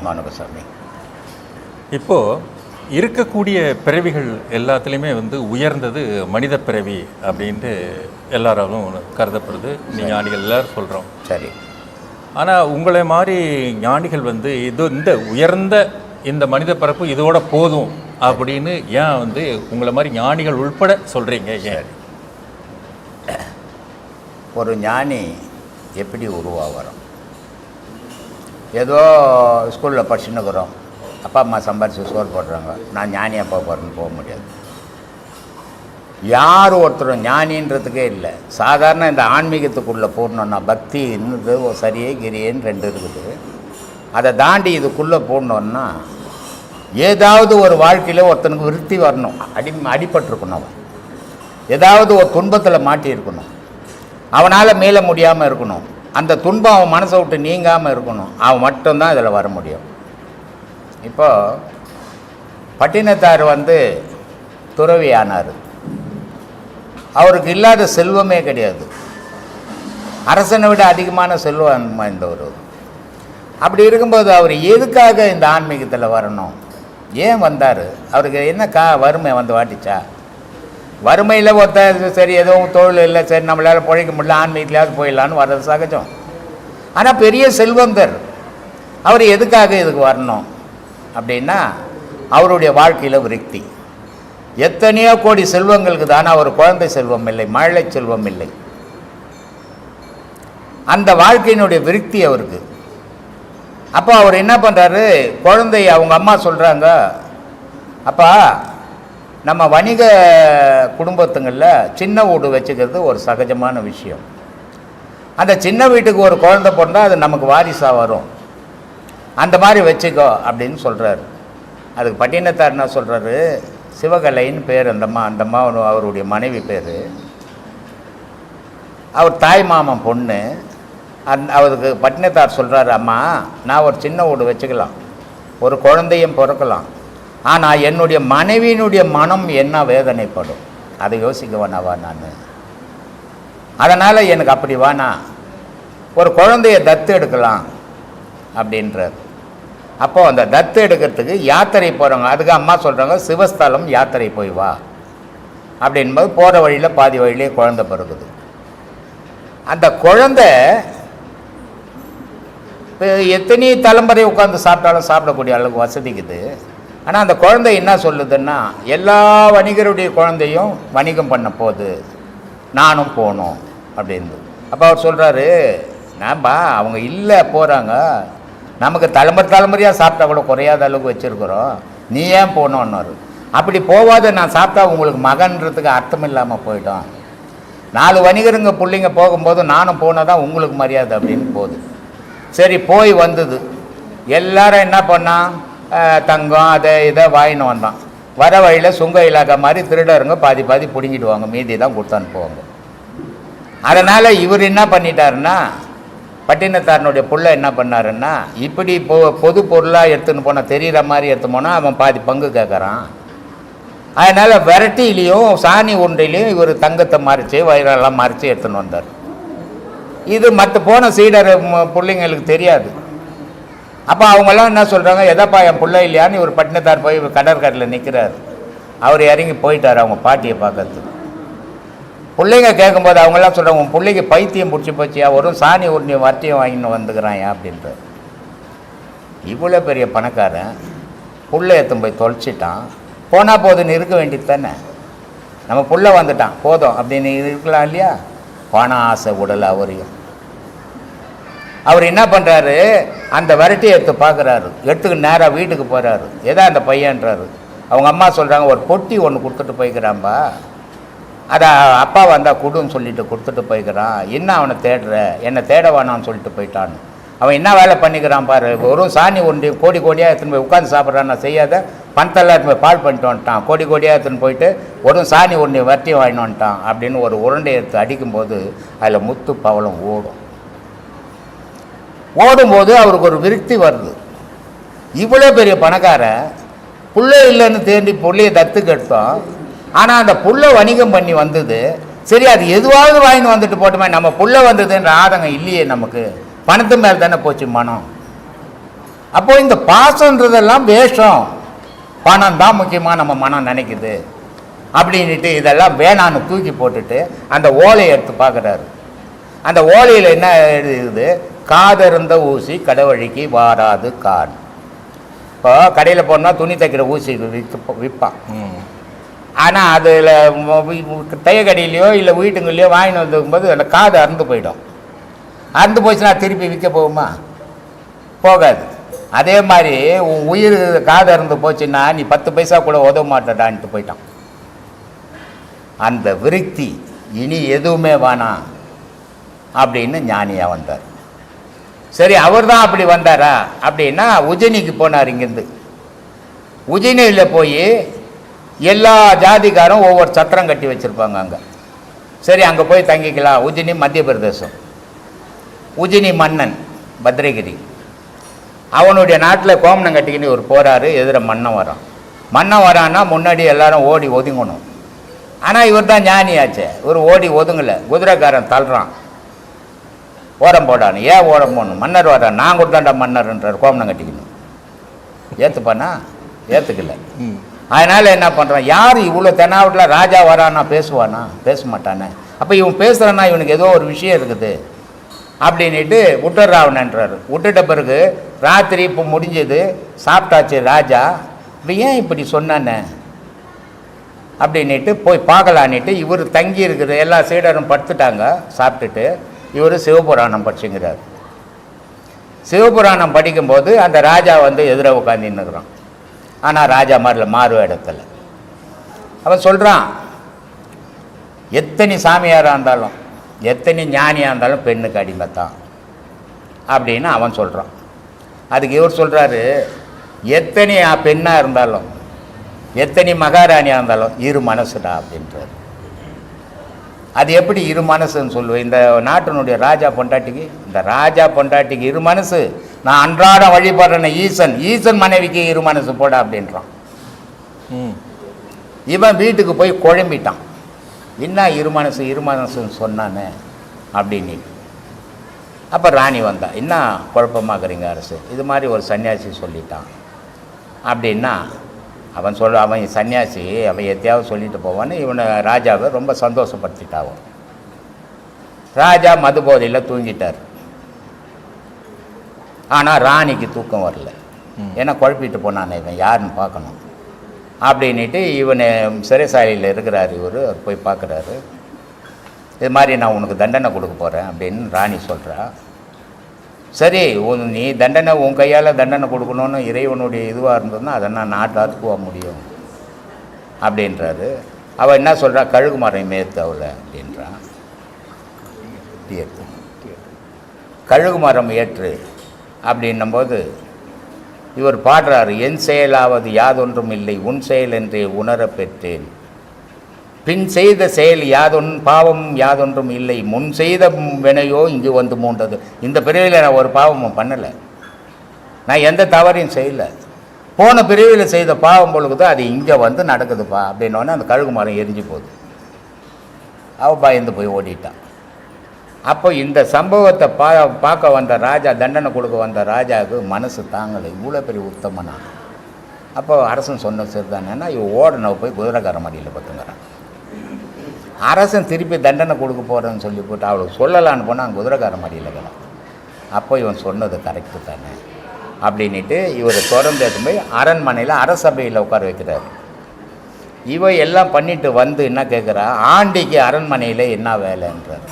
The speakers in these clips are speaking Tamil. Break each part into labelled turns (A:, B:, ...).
A: வணக்கம் சாமி
B: இப்போது இருக்கக்கூடிய பிறவிகள் எல்லாத்துலேயுமே வந்து உயர்ந்தது மனித பிறவி அப்படின்ட்டு எல்லாராலும் கருதப்படுது. ஞானிகள் எல்லாரும் சொல்கிறோம்
A: சரி.
B: ஆனால் உங்களை மாதிரி ஞானிகள் வந்து இது இந்த உயர்ந்த இந்த மனித பிறப்பு இதோட போதும் அப்படின்னு ஏன் வந்து உங்களை மாதிரி ஞானிகள் உள்பட சொல்கிறீங்க ஏன்?
A: ஒரு ஞானி எப்படி உருவாகிறோம் ஏதோ ஸ்கூலில் படிச்சுன்னுக்குறோம் அப்பா அம்மா சம்பாரித்து சோறு போடுறாங்க. நான் ஞானி அப்பா போகிறேன்னு போக முடியாது. யார் ஒருத்தரும் ஞானின்றதுக்கே இல்லை. சாதாரண இந்த ஆன்மீகத்துக்குள்ளே போடணுன்னா பக்தி இன்னது ஒரு சரியே கிரியேன்னு ரெண்டு இருக்குது. அதை தாண்டி இதுக்குள்ளே போடணுன்னா ஏதாவது ஒரு வாழ்க்கையில் ஒருத்தனுக்கு விருத்தி வரணும். அடி அடிபட்டிருக்கணும் அவன். ஏதாவது ஒரு துன்பத்தில் மாட்டியிருக்கணும். அவனால் மீள முடியாமல் இருக்கணும். அந்த துன்பம் அவன் மனசை விட்டு நீங்காமல் இருக்கணும். அவன் மட்டும்தான் இதில் வர முடியும். இப்போது பட்டினத்தார் வந்து துறவி ஆனார் அவருக்கு இல்லாத செல்வமே கிடையாது. அரசனை விட அதிகமான செல்வம் வாய்ந்தவர் அப்படி இருக்கும்போது அவர் எதுக்காக இந்த ஆன்மீகத்தில் வரணும்? ஏன் வந்தார்? அவருக்கு என்ன கா வறுமை வந்து வாட்டிச்சா? வறுமையில் ஒருத்தர் சரி எதுவும் தொழில் இல்லை சரி நம்மளால் பிழைக்க முடியல ஆன்மீகத்திலாவது போயிடலான்னு வர்றது சகஜம். ஆனால் பெரிய செல்வந்தர் அவர் எதுக்காக இதுக்கு வரணும்? அப்படின்னா அவருடைய வாழ்க்கையில் விருத்தி. எத்தனையோ கோடி செல்வங்களுக்கு தானே அவர் குழந்தை செல்வம் இல்லை மழை செல்வம் இல்லை. அந்த வாழ்க்கையினுடைய விருத்தி அவருக்கு. அப்போ அவர் என்ன பண்ணுறாரு குழந்தை அவங்க அம்மா சொல்கிறாங்க அப்பா நம்ம வணிக குடும்பத்துங்களில் சின்ன வீடு வச்சுக்கிறது ஒரு சகஜமான விஷயம். அந்த சின்ன வீட்டுக்கு ஒரு குழந்தை பிறந்தால் அது நமக்கு வாரிசாக வரும். அந்த மாதிரி வச்சுக்கோ அப்படின்னு சொல்கிறாரு அதுக்கு பட்டினத்தார் என்ன சொல்கிறாரு சிவகலைன்னு பேர் அந்தம்மா அந்தம்மா அவருடைய மனைவி பேர். அவர் தாய் மாமன் பொண்ணு. அந் அவருக்கு பட்டினத்தார் சொல்கிறாரு அம்மா நான் ஒரு சின்ன வீடு வச்சுக்கலாம். ஒரு குழந்தையும் பிறக்கலாம். ஆனால் என்னுடைய மனைவியினுடைய மனம் என்ன வேதனைப்படும்? அதை யோசிக்க வேணாவா நான். அதனால் எனக்கு அப்படி வேணா. ஒரு குழந்தைய தத்து எடுக்கலாம் அப்படின்றார். அப்போது அந்த தத்து எடுக்கிறதுக்கு யாத்திரை போகிறவங்க அதுக்கு அம்மா சொல்கிறாங்க சிவஸ்தலம் யாத்திரை போய் வா. அப்படின்போது போகிற வழியில் பாதி வழியிலே குழந்தை பிறகுது. அந்த குழந்தை இப்போ எத்தனை தலைமுறை உட்காந்து சாப்பிட்டாலும் சாப்பிடக்கூடிய அளவுக்கு வசதிக்குது. ஆனால் அந்த குழந்தை என்ன சொல்லுதுன்னா எல்லா வணிகருடைய குழந்தையும் வணிகம் பண்ண போகுது நானும் போகணும் அப்படின்னு அப்போ அவர் சொல்கிறாரு நான்பா அவங்க இல்லை போகிறாங்க நமக்கு தலைமுறை தலைமுறையாக சாப்பிட்டா கூட குறையாத அளவுக்கு வச்சுருக்குறோம். நீ ஏன் போகணுன்னாரு அப்படி போகாத நான் சாப்பிட்டா உங்களுக்கு மகன்றதுக்கு அர்த்தம் இல்லாமல் போயிட்டோம் நாலு வணிகருங்க பிள்ளைங்க போகும்போது நானும் போனால் தான் உங்களுக்கு மரியாதை அப்படின்னு போகுது. சரி போய் வந்தது. எல்லாரும் என்ன பண்ணான் தங்கம் அதை இதை வாங்கின்னு வந்தான். வர வழியில் சுங்க இலாக்கா மாதிரி திருடருங்க பாதி பாதி பிடுங்கிடுவாங்க. மீதி தான் கொடுத்து அனுப்புவாங்க. அதனால் இவர் என்ன பண்ணிட்டாருன்னா பட்டினத்தாரனுடைய புள்ள என்ன பண்ணாருன்னா இப்படி பொ பொது பொருளாக எடுத்துன்னு போனால் தெரிகிற மாதிரி எடுத்து போனால் அவன் பாதி பங்கு கேட்குறான் அதனால் விரட்டிலையும் சாணி உருண்டையிலையும் இவர் தங்கத்தை மறைச்சி வயிறெல்லாம் மறைச்சி எடுத்துன்னு வந்தார். இது மற்ற போன சீடர் பிள்ளைங்களுக்கு தெரியாது. அப்போ அவங்கெல்லாம் என்ன சொல்கிறாங்க எதாப்பா என் பிள்ளை இல்லையான்னு இவர் பட்டினத்தார் போய் கடற்கரையில் நிற்கிறார் அவர் இறங்கி போயிட்டார் அவங்க பாட்டியை பார்க்கறதுக்கு. பிள்ளைங்க கேட்கும்போது அவங்கெல்லாம் சொல்கிறாங்க உன் பிள்ளைக்கு பைத்தியம் பிடிச்சி போச்சியா? ஒரு சாணி உருண்டி வட்டியும் வாங்கின்னு வந்துக்கிறான் அப்படின்ற இவ்வளோ பெரிய பணக்காரன் புள்ள எடுத்துன்னு போய் தொலைச்சிட்டான். போனால் போதுன்னு இருக்க வேண்டியது தானே? நம்ம புள்ள வந்துட்டான். போதும். அப்படின்னு இருக்கலாம் இல்லையா? பண ஆசை உடல் அவரையும். அவர் என்ன பண்ணுறாரு அந்த வரட்டியை எடுத்து பார்க்குறாரு. எடுத்துக்கு நேராக வீட்டுக்கு போகிறாரு எதா அந்த பையன்றாரு. அவங்க அம்மா சொல்கிறாங்க ஒரு பொட்டி ஒன்று கொடுத்துட்டு போய்க்கிறான்பா. அதை அப்பா வந்தால் கொடுன்னு சொல்லிட்டு கொடுத்துட்டு போய்க்கிறான். என்ன அவனை தேடுற? என்னை தேட வேணாம்னு சொல்லிட்டு போயிட்டான்னு. அவன் என்ன வேலை பண்ணிக்கிறான் பாரு? வெறும் சாணி ஒன்றி கோடி கோடியாக எடுத்துன்னு போய் உட்காந்து சாப்பிட்றான். நான் செய்யாத பணத்தெல்லாம் எடுத்துன்னு போய் பால் பண்ணிட்டு வந்துட்டான். கோடி கோடியாக எடுத்துன்னு போயிட்டு ஒரு சாணி ஒன்றி வரட்டி வாங்கிட்டு வந்துட்டான் அப்படின்னு ஒரு உருண்டை எடுத்து அடிக்கும்போது அதில் முத்து பவளம் ஓடும். ஓடும்போது அவருக்கு ஒரு விருத்தி வருது. இவ்வளோ பெரிய பணக்காரன் புள்ள இல்லைன்னு தேடி புள்ளைய தத்து கெடுத்தோம் ஆனால் அந்த புள்ள வணிகம் பண்ணி வந்தது. சரி அது எதுவாவது வாங்கிட்டு வந்துட்டு போட்டோமே நம்ம புள்ள வந்ததுன்ற ஆதங்கம் இல்லையே நமக்கு. பணத்து மேலே தானே போச்சு மனம். அப்போ இந்த பாசன்றதெல்லாம் வேஷம். பணம் தான் முக்கியமாக நம்ம மனம் நினைக்குது. அப்படின்ட்டு இதெல்லாம் வேணான்னு தூக்கி போட்டுட்டு அந்த ஓலையை எடுத்து பார்க்குறாரு. அந்த ஓலையில் என்ன எழுதுது? காதருந்த ஊசி கடவழிக்கு வாராது கான். இப்போ கடையில் போனால் துணி தைக்கிற ஊசி விற்று விற்பான். ஆனால் அதில் தையக்கடையிலையோ இல்லை வீட்டுங்கள்லையோ வாங்கிட்டு வந்துக்கும்போது அதில் காது அறுந்து போயிடும். அறுந்து போச்சுன்னா திருப்பி விற்க போகுமா? போகாது. அதே மாதிரி உன் உயிர் காது அறுந்து போச்சுன்னா நீ பத்து பைசா கூட உதவ மாட்டடான்ட்டு போயிட்டான். அந்த விருத்தி இனி எதுவுமே வேணாம் அப்படின்னு ஞானியாக வந்தார். சரி அவர் தான் அப்படி வந்தாரா? அப்படின்னா உஜினிக்கு போனார் இங்கேருந்து. உஜினியில் போய் எல்லா ஜாதிக்காரும் ஒவ்வொரு சத்திரம் கட்டி வச்சுருப்பாங்க அங்கே. சரி அங்கே போய் தங்கிக்கலாம். உஜினி மத்திய பிரதேசம். உஜினி மன்னன் பத்ரகிரி. அவனுடைய நாட்டில் கோமணம் கட்டிக்கின்னு ஒரு போறாரு எதிர மன்னன் வரான். மன்னன் வரான்னா முன்னாடி எல்லாரும் ஓடி ஒதுங்கணும். ஆனால் இவர் தான் ஞானியாச்சே. இவர் ஓடி ஒதுங்கலை. குதிரைக்காரன் தள்ளுறான். ஓரம் போடான்னு ஏன் ஓரம் போடணும்? மன்னர் வரான் நான் கொடுத்தாண்டா மன்னர்ன்றார் கோமணம் கட்டிக்கணும். ஏற்றுப்பானா ஏற்றுக்கல
B: ம்.
A: அதனால் என்ன பண்ணுறான் யார் இவ்வளோ தென்னாவட்டில் ராஜா வரானா பேசுவானா? பேச மாட்டானே. அப்போ இவன் பேசுகிறான்னா இவனுக்கு ஏதோ ஒரு விஷயம் இருக்குது. அப்படின்ட்டு விட்டுறாவனன்றாரு விட்டுட்ட பிறகு ராத்திரி இப்போ முடிஞ்சது. சாப்பிட்டாச்சு ராஜா. இப்போ ஏன் இப்படி சொன்னானே அப்படின்ட்டு போய் பார்க்கலான்னுட்டு இவர் தங்கி இருக்கிற எல்லா சீடரும் படுத்துட்டாங்க. சாப்பிட்டுட்டு இவர் சிவபுராணம் படிச்சுங்கிறார். சிவபுராணம் படிக்கும்போது அந்த ராஜா வந்து எதிர உட்காந்துன்னுக்குறான் ஆனால் ராஜா மாதிரில மாறு இடத்துல அவன் சொல்கிறான் எத்தனை சாமியாராக இருந்தாலும் எத்தனை ஞானியாக இருந்தாலும் பெண்ணுக்கு அடிமைத்தான் அப்படின்னு அவன் சொல்கிறான் அதுக்கு இவர் சொல்கிறாரு எத்தனை பெண்ணாக இருந்தாலும் எத்தனை மகாராணியாக இருந்தாலும் இரு மனசுடா அப்படின்றார். அது எப்படி இரு மனசுன்னு சொல்லுவேன். இந்த நாட்டினுடைய ராஜா பொண்டாட்டிக்கு இந்த ராஜா பொண்டாட்டிக்கு இரு மனசு. நான் அன்றாடம் வழிபடுறேன் ஈசன் ஈசன் மனைவிக்கு இரு மனசு போட அப்படின்றான்.
B: ம்.
A: இவன் வீட்டுக்கு போய் குழம்பிட்டான். என்ன இரு மனசு இரு மனசுன்னு சொன்னானே அப்படின்னு. அப்போ ராணி வந்தா என்ன குழப்பமாக்குறீங்க அரசு? இது மாதிரி ஒரு சன்னியாசி சொல்லிட்டான். அப்படின்னா அவன் சொல்ல அவன் சன்னியாசி அவன் எத்தையாவது சொல்லிட்டு போவான்னு இவனை ராஜாவை ரொம்ப சந்தோஷப்படுத்திட்டாவும். ராஜா மது போதையில் தூங்கிட்டார். ஆனால் ராணிக்கு தூக்கம் வரல. ஏன்னா குழப்பிட்டு போனானே இவன் யாருன்னு பார்க்கணும். அப்படின்ட்டு இவனை சிறைசாலையில் இருக்கிறார் இவர் அவர் போய் பார்க்குறாரு. இது மாதிரி நான் உனக்கு தண்டனை கொடுக்க போகிறேன் அப்படின்னு ராணி சொல்கிறா சரி உன் நீ தண்டனை உன் கையால் தண்டனை கொடுக்கணும்னு இறைவனுடைய இதுவாக இருந்ததுன்னா அதை நான் நாட்டாத்து போக முடியும். அப்படின்றாரு. அவள் என்ன சொல்கிறா கழுகு மரம் மேத்து அவளை அப்படின்றான் ஏற்று கழுகு மரம் ஏற்று அப்படின்னும்போது இவர் பாடுறாரு என் செயலாவது யாதொன்றும் இல்லை உன் செயல் என்றே உணரப் பெற்றேன். பின் செய்த செயல் யாதொன் பாவம் யாதொன்றும் இல்லை. முன் செய்த வினையோ இங்கு வந்து மூன்றது. இந்த பிரிவில் நான் ஒரு பாவமும் பண்ணலை. நான் எந்த தவறையும் செய்யலை. போன பிரிவில் செய்த பாவம் பொழுது அது இங்கே வந்து நடக்குதுப்பா அப்படின்னோடனே அந்த கழுகு மரம் எரிஞ்சு போகுது. அவள் பயந்து போய் ஓடிட்டான். அப்போ இந்த சம்பவத்தை பா பார்க்க வந்த ராஜா தண்டனை கொடுக்க வந்த ராஜாவுக்கு மனசு தாங்கலை. இவ்வளோ பெரிய உத்தமனா. அப்போ அரசன் சொன்ன சரிதானேன்னா இவன் ஓடனவ போய் குதிரைக்கார மடியில் பத்துங்கிறான். அரசன் திருப்பி தண்டனை கொடுக்க போகிறேன்னு சொல்லி போட்டு அவளுக்கு சொல்லலான்னு போனால் குதிரைக்கார மடியில் இருக்கிறான். அப்போ இவன் சொன்னது கரெக்டு தானே? அப்படின்ட்டு இவர் தொடர்ந்து போய் அரண்மனையில் அரசபையில் உட்கார வைக்கிறார். இவ எல்லாம் பண்ணிட்டு வந்து என்ன கேட்குறா ஆண்டிக்கு அரண்மனையில் என்ன வேலைன்றார்.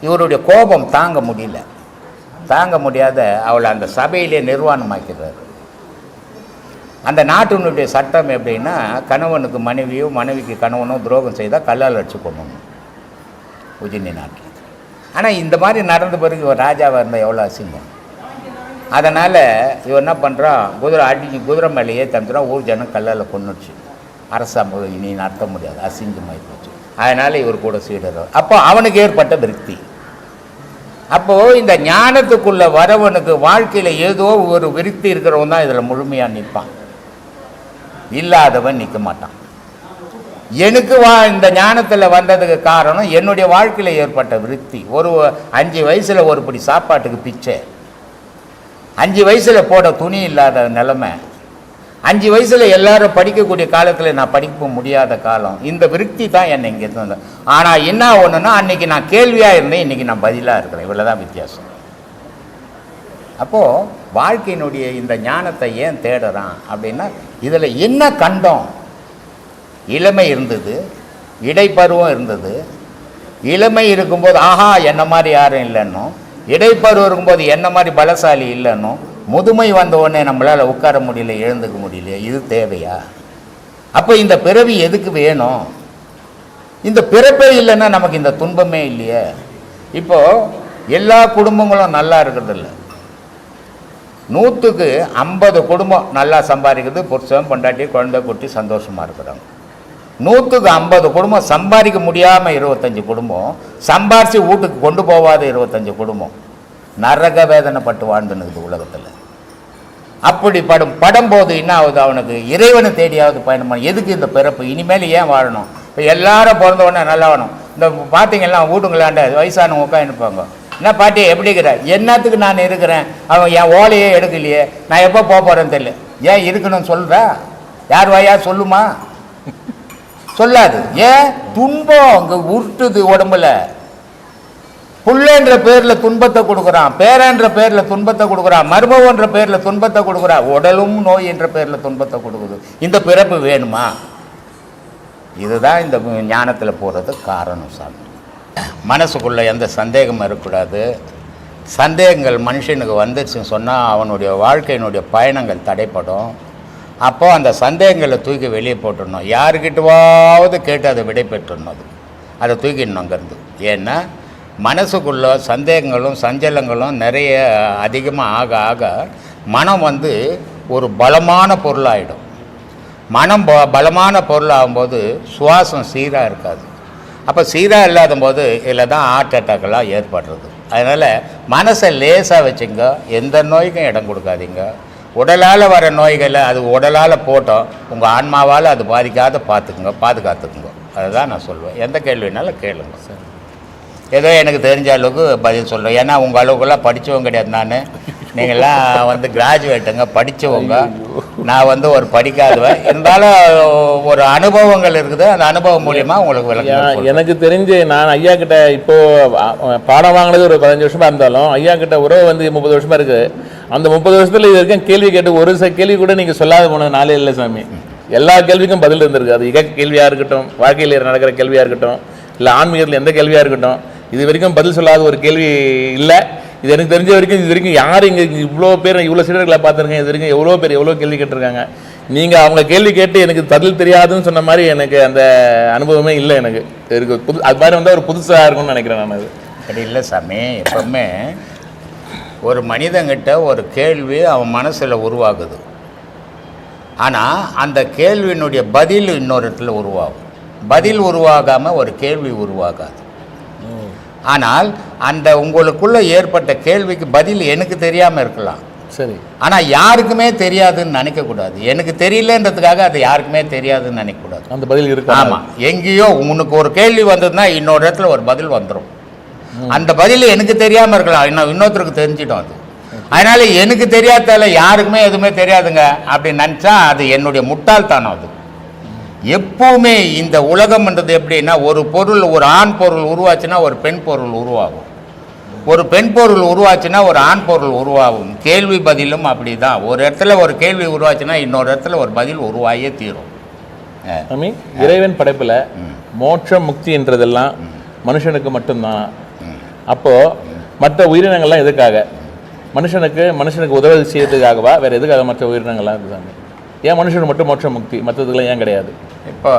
A: இவருடைய கோபம் தாங்க முடியல. தாங்க முடியாத அவளை அந்த சபையிலே நிர்வாணமாக்கிறார். அந்த நாட்டினுடைய சட்டம் எப்படின்னா கணவனுக்கு மனைவியோ மனைவிக்கு கணவனோ துரோகம் செய்தால் கல்லால் அடிச்சு கொள்ளணும் உஜினி நாட்டில். ஆனால் இந்த மாதிரி நடந்த பிறகு இவர் ராஜாவாக இருந்தால் எவ்வளோ அசிங்கம். அதனால் இவர் என்ன பண்ணுறான் குதிரை அடி குதிரை மேலேயே தந்துடும் ஊர் ஜனம் கல்லால் கொன்னுடுச்சு. அரசாங்கம் இனி நடத்த முடியாது அசிங்கமாகி போச்சு அதனால் இவர் கூட சீடர். அப்போ அவனுக்கு ஏற்பட்ட விருத்தி. அப்போது இந்த ஞானத்துக்குள்ளே வரவனுக்கு வாழ்க்கையில் ஏதோ ஒரு விருத்தி இருக்கிறவன் தான் இதில் முழுமையாக நிற்பான் இல்லாதவன் நிற்க மாட்டான். எனக்கு வா இந்த ஞானத்தில் வந்ததுக்கு காரணம் என்னுடைய வாழ்க்கையில் ஏற்பட்ட விருத்தி. ஒரு அஞ்சு வயசில் ஒரு படி சாப்பாட்டுக்கு பிச்சை. அஞ்சு வயசில் போட துணி இல்லாத நிலமை. அஞ்சு வயசில் எல்லாரும் படிக்கக்கூடிய காலத்தில் நான் படிக்க முடியாத காலம். இந்த விருத்தி தான் என்னை இங்கே இருந்தது ஆனால் என்ன ஒன்றுன்னா அன்னைக்கு நான் கேள்வியாக இருந்தேன் இன்றைக்கி நான் பதிலாக இருக்கிறேன். இவ்வளோ தான் வித்தியாசம். அப்போது வாழ்க்கையினுடைய இந்த ஞானத்தை ஏன் தேடுறான் அப்படின்னா இதில் என்ன கண்டோம்? இளமை இருந்தது இடைப்பருவம் இருந்தது. இளமை இருக்கும்போது ஆஹா என்ன மாதிரி யாரும் இல்லைன்னும். இடைப்பருவம் இருக்கும்போது என்ன மாதிரி பலசாலி இல்லைன்னும். முதுமை வந்த உடனே நம்மளால் உட்கார முடியல எழுந்துக்க முடியல இது தேவையா? அப்போ இந்த பிறவி எதுக்கு வேணும்? இந்த பிறப்பே இல்லைன்னா நமக்கு இந்த துன்பமே இல்லையே. இப்போது எல்லா குடும்பங்களும் நல்லா இருக்கிறதில்ல. நூற்றுக்கு ஐம்பது குடும்பம் நல்லா சம்பாதிக்கிறது புருஷன் பொண்டாட்டி குழந்தை குட்டி சந்தோஷமாக இருக்கிறாங்க நூற்றுக்கு ஐம்பது குடும்பம் சம்பாதிக்க முடியாமல் இருபத்தஞ்சி குடும்பம் சம்பாரித்து வீட்டுக்கு கொண்டு போகாத இருபத்தஞ்சி குடும்பம். நரக வேதனைப்பட்டு வாழ்ந்துனுக்குது உலகத்தில். அப்படி படம் படும்போது என்ன ஆகுது அவனுக்கு? இறைவனை தேடியாவது பயணம் எதுக்கு இந்த பிறப்பு? இனிமேல் ஏன் வாழணும்? இப்போ எல்லாரும் பிறந்த உடனே நல்லா வாழணும். இந்த பார்த்தீங்கன்னா வீட்டுங்களாண்ட வயசானவங்க உட்காந்துப்பாங்க என்ன பாட்டி எப்படி இருக்கிற? என்னத்துக்கு நான் இருக்கிறேன்? அவன் என் ஓலையே எடுக்கலையே. நான் எப்போ போக போகிறேன்னு தெரியல. ஏன் இருக்கணும்னு சொல்கிறா யார் வாயா சொல்லுமா? சொல்லாது. ஏன்? துன்பம் அங்கே உருட்டுது உடம்புல. புள்ளன்ற பேரில் துன்பத்தை கொடுக்குறான். பேரன்ற பேரில் துன்பத்தை கொடுக்குறான். மருமவன்ற பேரில் துன்பத்தை கொடுக்குறான். உடலும் நோய் என்ற பேரில் துன்பத்தை கொடுக்குது. இந்த பிறப்பு வேணுமா? இதுதான் இந்த ஞானத்தில் போகிறது காரணம் சாமி. மனசுக்குள்ள எந்த சந்தேகமும் இருக்கக்கூடாது. சந்தேகங்கள் மனுஷனுக்கு வந்துருச்சுன்னு சொன்னால் அவனுடைய வாழ்க்கையினுடைய பயணங்கள் தடைப்படும். அப்போது அந்த சந்தேகங்களை தூக்கி வெளியே போட்டுடணும். யாருக்கிட்டவாவது கேட்டு அதை விடை பெற்றுடணும் அது. அதை தூக்கிடணும் அங்கேருந்து. ஏன்னா மனசுக்குள்ள சந்தேகங்களும் சஞ்சலங்களும் நிறைய அதிகமாக ஆக ஆக மனம் வந்து ஒரு பலமான பொருளாயிடும். மனம் ப பலமான பொருளாகும்போது சுவாசம் சீராக இருக்காது. அப்போ சீராக இல்லாத போது இதில் தான் ஹார்ட் அட்டாக்கெல்லாம் ஏற்படுறது. அதனால் மனசை லேசாக வச்சுங்க எந்த நோய்க்கும் இடம் கொடுக்காதீங்க. உடலால் வர நோய்களை அது உடலால் போட்டோம் உங்கள் ஆன்மாவால் அது பாதிக்காத பார்த்துக்குங்க பாதுகாத்துக்குங்க. அதுதான் நான் சொல்லுவேன் எந்த கேள்வினாலும் கேளுங்க. சார் ஏதோ எனக்கு தெரிஞ்ச அளவுக்கு பதில் சொல்கிறேன் ஏன்னா உங்கள் அளவுக்குலாம் படித்தவங்க கிடையாது நான். நீங்கள்லாம் வந்து கிராஜுவேட்டுங்க படித்தவங்க நான் வந்து ஒரு படிக்காதவன். இருந்தாலும் ஒரு அனுபவங்கள் இருக்குது. அந்த அனுபவம் மூலியமா உங்களுக்கு விளக்கம்
C: எனக்கு தெரிஞ்சு நான் ஐயா கிட்ட இப்போ பாடம் வாங்கினது ஒரு பதினஞ்சு வருஷமா இருந்தாலும் ஐயா கிட்ட உறவு வந்து முப்பது வருஷமா இருக்கு. அந்த முப்பது வருஷத்துல இது வரைக்கும் கேள்வி கேட்டு ஒரு சில கேள்வி கூட நீங்க சொல்லாத போன நாளே இல்லை சாமி. எல்லா கேள்விக்கும் பதில் இருந்திருக்கு. அது இக கேள்வியா இருக்கட்டும் வாழ்க்கையில் நடக்கிற கேள்வியா இருக்கட்டும் இல்ல ஆன்மீகத்தில் எந்த கேள்வியா இருக்கட்டும் இது வரைக்கும் பதில் சொல்லாத ஒரு கேள்வி இல்லை. இது எனக்கு தெரிஞ்ச வரைக்கும் இது வரைக்கும் யார் இங்கே இவ்வளோ பேர் இவ்வளோ சீடர்களை பார்த்துருக்கேன்? இது வரைக்கும் எவ்வளோ பேர் எவ்வளோ கேள்வி கேட்டிருக்காங்க? நீங்கள் அவங்க கேள்வி கேட்டு எனக்கு பதில் தெரியாதுன்னு சொன்ன மாதிரி எனக்கு அந்த அனுபவமே இல்லை எனக்கு. இருக்கு. புது அது மாதிரி வந்தால் ஒரு புதுசாக இருக்கும்னு நினைக்கிறேன் நான் அது.
A: அப்படி இல்லை சாமி எப்பவுமே ஒரு மனிதங்கிட்ட ஒரு கேள்வி அவன் மனசில் உருவாகுது. ஆனால் அந்த கேள்வியினுடைய பதில் இன்னொரு இடத்துல உருவாகும். பதில் உருவாகாமல் ஒரு கேள்வி உருவாகாது. ஆனால் அந்த உங்களுக்குள்ள ஏற்பட்ட கேள்விக்கு பதில் எனக்கு தெரியாமல் இருக்கலாம்.
C: சரி.
A: ஆனால் யாருக்குமே தெரியாதுன்னு நினைக்கக்கூடாது எனக்கு தெரியலன்றதுக்காக அது யாருக்குமே தெரியாதுன்னு நினைக்கக்கூடாது
C: அந்த பதில் இருக்கு
A: ஆமாம் எங்கேயோ உனக்கு ஒரு கேள்வி வந்ததுன்னா இன்னொரு இடத்துல ஒரு பதில் வந்துடும் அந்த பதில் எனக்கு தெரியாமல் இருக்கலாம். இன்னும் இன்னொருத்தருக்கு தெரிஞ்சிடும் அது. அதனால எனக்கு தெரியாதால யாருக்குமே எதுவுமே தெரியாதுங்க அப்படின்னு நினச்சா அது என்னுடைய முட்டாள்தனம் அது. எப்பவுமே இந்த உலகம்ன்றது எப்படின்னா ஒரு பொருள் ஒரு ஆண் பொருள் உருவாச்சுன்னா ஒரு பெண் பொருள் உருவாகும். ஒரு பெண் பொருள் உருவாச்சுன்னா ஒரு ஆண் பொருள் உருவாகும். கேள்வி பதிலும் அப்படிதான். ஒரு இடத்துல ஒரு கேள்வி உருவாச்சுன்னா இன்னொரு இடத்துல ஒரு பதில் உருவாகியே தீரும்.
C: இறைவன் படைப்புல மோட்சம் முக்தின்றதெல்லாம் மனுஷனுக்கு மட்டும்தான்? அப்போ மற்ற உயிரினங்கள்லாம் எதுக்காக? மனுஷனுக்கு மனுஷனுக்கு உதவி செய்யறதுக்காகவா? வேற எதுக்காக மற்ற உயிரினங்கள்லாம் இருக்குது சாமி? ஏன் மனுஷன் மட்டும் மோட்ச முக்தி? மற்றதுக்கெல்லாம் ஏன் கிடையாது?
A: இப்போ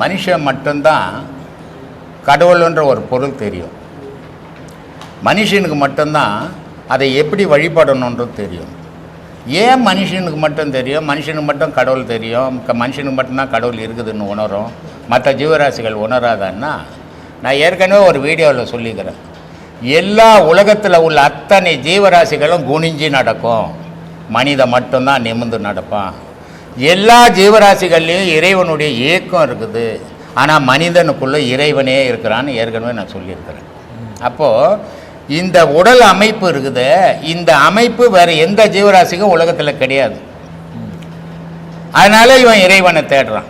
A: மனுஷன் மட்டும்தான் கடவுள்ன்ற ஒரு பொருள் தெரியும். மனுஷனுக்கு மட்டும்தான் அதை எப்படி வழிபடணுன்றது தெரியும். ஏன் மனுஷனுக்கு மட்டும் தெரியும்? மனுஷனுக்கு மட்டும் கடவுள் தெரியும். மனுஷனுக்கு மட்டும்தான் கடவுள் இருக்குதுன்னு உணரும். மற்ற ஜீவராசிகள் உணராதன்னா நான் ஏற்கனவே ஒரு வீடியோவில் சொல்லிக்கிறேன். எல்லா உலகத்தில் உள்ள அத்தனை ஜீவராசிகளும் குனிஞ்சு நடக்கும். மனிதன் மட்டும்தான் நிமிர்ந்து நடப்பான். எல்லா ஜீவராசிகள்லேயும் இறைவனுடைய ஏக்கம் இருக்குது. ஆனால் மனிதனுக்குள்ளே இறைவனே இருக்கிறான்னு ஏற்கனவே நான் சொல்லியிருக்கிறேன். அப்போது இந்த உடல் அமைப்பு இருக்குது. இந்த அமைப்பு வேறு எந்த ஜீவராசிக்கும் உலகத்தில் கிடையாது. அதனால் இவன் இறைவனை தேடுறான்.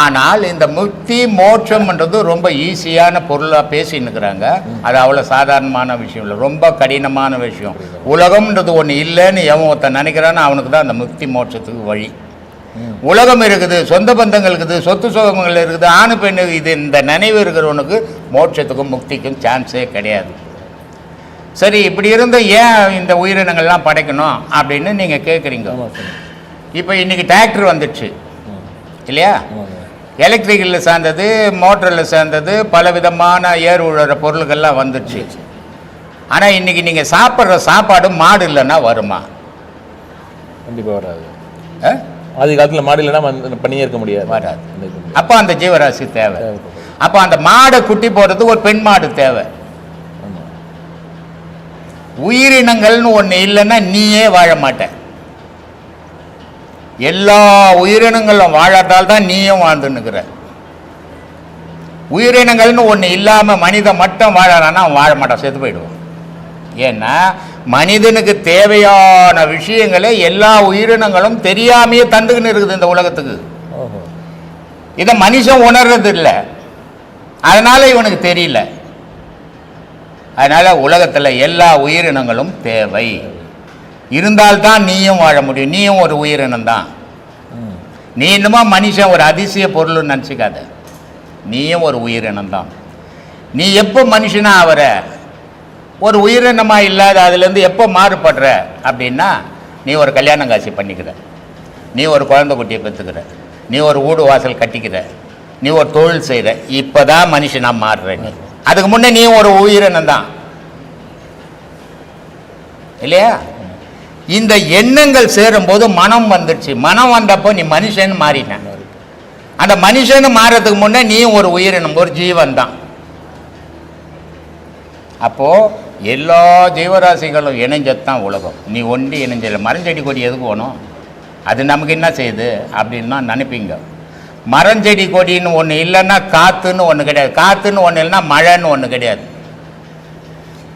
A: ஆனால் இந்த முக்தி மோட்சம்ன்றது ரொம்ப ஈஸியான பொருளாக பேசின்னுக்கிறாங்க. அது அவ்வளோ சாதாரணமான விஷயம் இல்லை. ரொம்ப கடினமான விஷயம். உலகம்ன்றது ஒன்று இல்லைன்னு எவன் ஒருத்தன் நினைக்கிறானோ அவனுக்கு தான் அந்த முக்தி மோட்சத்துக்கு வழி. உலகம் இருக்குது சொந்த பந்தங்கள் இருக்குது சொத்து சுகங்கள் இருக்குது ஆணு பெண்ணு இது இந்த நினைவு இருக்கிறவனுக்கு மோட்சத்துக்கும் முக்திக்கும் சான்ஸே கிடையாது. சரி இப்படி இருந்து ஏன் இந்த உயிரினங்கள்லாம் படைக்கணும் அப்படின்னு நீங்கள் கேட்குறீங்க இப்போ இன்னைக்கு டிராக்டர் வந்துடுச்சு. இல்லையா? எலக்ட்ரிக்கலில் சேர்ந்தது மோட்டரில் சேர்ந்தது பல விதமான ஏர் உழுற பொருள்கள்லாம் வந்துடுச்சு ஆனால் இன்னைக்கு நீங்கள் சாப்பிட்ற சாப்பாடு மாடு இல்லைன்னா வருமா
C: கண்டிப்பாக வராது? ஆதி காலத்தில் மாடு இல்லைன்னா பண்ணியே இருக்க முடியாது
A: வராது. அப்போ அந்த ஜீவராசி தேவை. அப்போ அந்த மாடை குட்டி போடுறதுக்கு ஒரு பெண் மாடு தேவை. உயிரினங்கள்னு ஒன்று இல்லைன்னா நீயே வாழ மாட்ட எல்லா உயிரினங்களும் வாழாட்டால் தான் நீயும் வாழ்ந்துன்னுக்கிற. உயிரினங்கள்னு ஒன்று இல்லாமல் மனிதன் மட்டும் வாழறான்னா அவன் வாழ மாட்டான் செத்து போயிடுவான். ஏன்னா மனிதனுக்கு தேவையான விஷயங்களை எல்லா உயிரினங்களும் தெரியாமையே தந்துக்கின்னு இருக்குது இந்த உலகத்துக்கு. இதை மனுஷன் உணர்றது இல்லை அதனால இவனுக்கு தெரியல. அதனால உலகத்தில் எல்லா உயிரினங்களும் தேவை. இருந்தால்தான் நீயும் வாழ முடியும். நீயும் ஒரு உயிரினம் தான் நீ இன்னுமா மனுஷன் ஒரு அதிசய பொருள்னு நினச்சிக்காத. நீயும் ஒரு உயிரினம் தான் நீ எப்போ மனுஷனா ஆவற? ஒரு உயிரினமாக இல்லாத அதுலேருந்து எப்போ மாறுபடுற? அப்படின்னா நீ ஒரு கல்யாணம் காட்சி பண்ணிக்கிற. நீ ஒரு குழந்தை குட்டியை பெற்றுக்கிற. நீ ஒரு ஊடு வாசல் கட்டிக்கிற. நீ ஒரு தொழில் செய்கிற இப்போ தான் மனுஷனாக மாறுற நீ. அதுக்கு முன்னே நீ ஒரு உயிரினம் தான் இல்லையா? இந்த எண்ணங்கள் சேரும்போது மனம் வந்துடுச்சு. மனம் வந்தப்போ நீ மனுஷன் மாறின அந்த மனுஷன் மாறதுக்கு முன்னே நீயும் ஒரு உயிரினம் ஒரு ஜீவன் தான். அப்போ எல்லா ஜீவராசிகளும் இணைஞ்சது தான் உலகம். நீ ஒண்டி இணைஞ்சல மரஞ்செடி கொடி எதுக்கு வேணும்? அது நமக்கு என்ன செய்யுது? அப்படின்னு தான் நினைப்பீங்க. மரஞ்செடி கொடின்னு ஒன்று இல்லைன்னா காற்றுன்னு ஒன்று கிடையாது. காற்றுன்னு ஒன்று இல்லைன்னா மழைன்னு ஒன்று கிடையாது.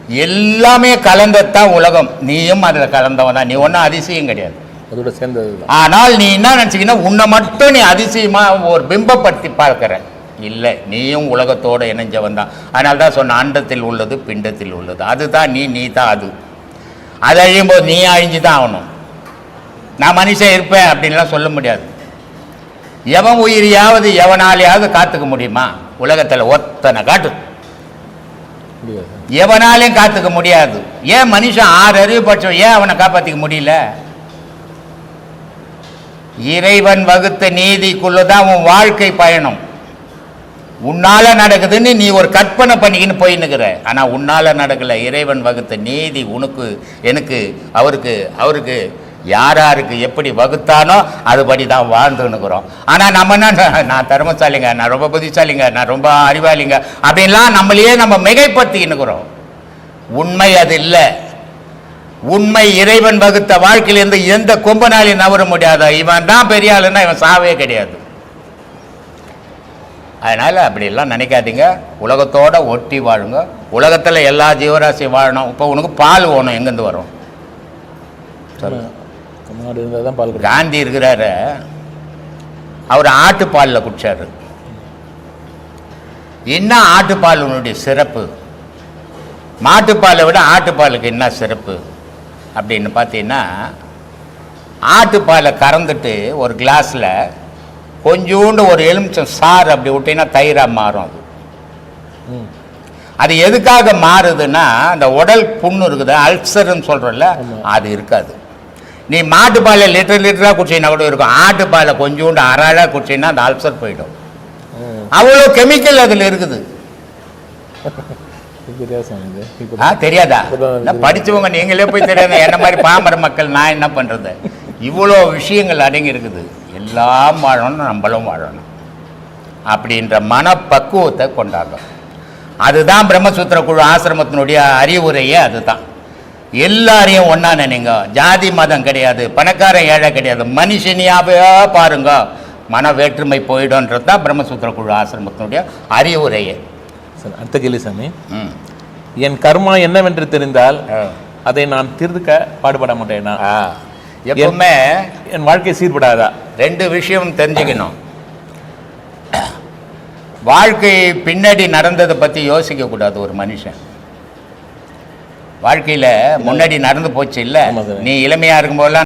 A: எல்லாமே கலந்தது தான் உலகம். நீயும் அதில் கலந்தவன் தான். நீ ஒன்றும் அதிசயம் கிடையாது.
C: அதோட சேர்ந்தது
A: ஆனால் நீ என்ன நினச்சிக்கின்னா உன்னை மட்டும் நீ அதிசயமாக ஒரு பிம்பப்படுத்தி பார்க்குற. இல்லை நீயும் உலகத்தோடு இணைஞ்சவன் தான். அதனால தான் சொன்ன அண்டத்தில் உள்ளது பிண்டத்தில் உள்ளது. அதுதான் நீ நீ தான் அது. அது அழியும்போது நீ அழிஞ்சு தான் ஆகணும். நான் மனுஷன் இருப்பேன் அப்படின்லாம் சொல்ல முடியாது. எவன் உயிரியாவது எவனாலையாவது காத்துக்க முடியுமா? உலகத்தில் ஒத்தனை காட்டு.
C: முடியாது.
A: எவனாலையும் காத்துக்க முடியாது. ஏன் மனுஷன் ஆறு அறிவு பட்சம் ஏன் அவனை காப்பாற்றிக்க முடியல? இறைவன் வகுத்த நீதிக்குள்ளதான் உன் வாழ்க்கை பயணம். உன்னால நடக்குதுன்னு நீ ஒரு கற்பனை பண்ணிக்கின்னு போயின்னுக்கிற. ஆனா உன்னால நடக்கல. இறைவன் வகுத்த நீதி உனக்கு எனக்கு அவருக்கு அவருக்கு யார் யாருக்கு எப்படி வகுத்தானோ அதுபடி தான் வாழ்ந்துன்னுக்குறோம். ஆனால் நம்ம என்ன நான் திறமசாலிங்க நான் ரொம்ப புத்திசாலிங்க நான் ரொம்ப அறிவாளிங்க அப்படின்லாம் நம்மளையே நம்ம மிகைப்படுத்தின்னுக்குறோம். உண்மை அது இல்லை. உண்மை இறைவன் வகுத்த வாழ்க்கையிலேருந்து எந்த கொம்பனாலையும் நவர முடியாத? இவன் தான் பெரிய ஆளுன்னா இவன் சாவே கிடையாது. அதனால் அப்படிலாம் நினைக்காதீங்க. உலகத்தோட ஒட்டி வாழுங்க. உலகத்தில் எல்லா ஜீவராசியும் வாழணும். இப்போ உனக்கு பால் ஓணும். எங்கேருந்து வரும்?
C: சொல்லுங்கள் மாடு இருந்தால் தான் பால்
A: காந்தி இருக்கிறாரு. அவர் ஆட்டுப்பாலில் குடிச்சாரு. என்ன ஆட்டுப்பாலினுடைய சிறப்பு? மாட்டுப்பாலை விட ஆட்டுப்பாலுக்கு என்ன சிறப்பு? அப்படின்னு பார்த்தீங்கன்னா ஆட்டுப்பாலை கறந்துட்டு ஒரு கிளாஸில் கொஞ்சோண்டு ஒரு எலுமிச்சம் சாறு அப்படி விட்டீங்கன்னா தயிராக மாறும் அது. அது எதுக்காக மாறுதுன்னா அந்த உடல் புண்ணு இருக்குது? அல்சர்னு சொல்கிறோம்ல. அது இருக்காது. நீ மாட்டுப்பாலை லிட்டர் லிட்டராக குடிச்சின்னா கூட இருக்கும். ஆட்டுப்பாலை கொஞ்சோண்டு அறாழாக குடிச்சின்னா அந்த அல்சர் போயிடும். அவ்வளோ கெமிக்கல் அதில் இருக்குது. ஆ தெரியாதா? படிச்சவங்க நீங்களே போய் தெரியாத? என்ன மாதிரி பாமர மக்கள் நான் என்ன பண்ணுறது இவ்வளோ விஷயங்கள் அடங்கி இருக்குது. எல்லாம் வாழணும் நம்மளும் வாழணும். அப்படின்ற மனப்பக்குவத்தை கொண்டாங்க அதுதான் பிரம்மசூத்திர குழு ஆசிரமத்தினுடைய அறிவுரையே அதுதான். எல்லாரையும் ஒன்றா நினைங்க. ஜாதி மதம் கிடையாது பணக்காரன் ஏழை கிடையாது. மனுஷனியாவே பாருங்க. மன வேற்றுமை போயிடும்ன்றது தான் பிரம்மசூத்திர குழு ஆசிரமத்தினுடைய அறிவுரையே.
C: சரி அடுத்த கேள்வி சாமி. என் கர்மா என்னவென்று தெரிந்தால். அதை நான் தீர்த்துக்க பாடுபட மாட்டேனா.
A: எப்பவுமே
C: என் வாழ்க்கை சீர்படாதா?
A: ரெண்டு விஷயம் தெரிஞ்சுக்கணும். வாழ்க்கை பின்னாடி நடந்ததை பற்றி யோசிக்க கூடாது ஒரு மனுஷன். வாழ்க்கையில் முன்னாடி நடந்து போச்சு இல்லை. நீ இளமையாக இருக்கும்போதெல்லாம்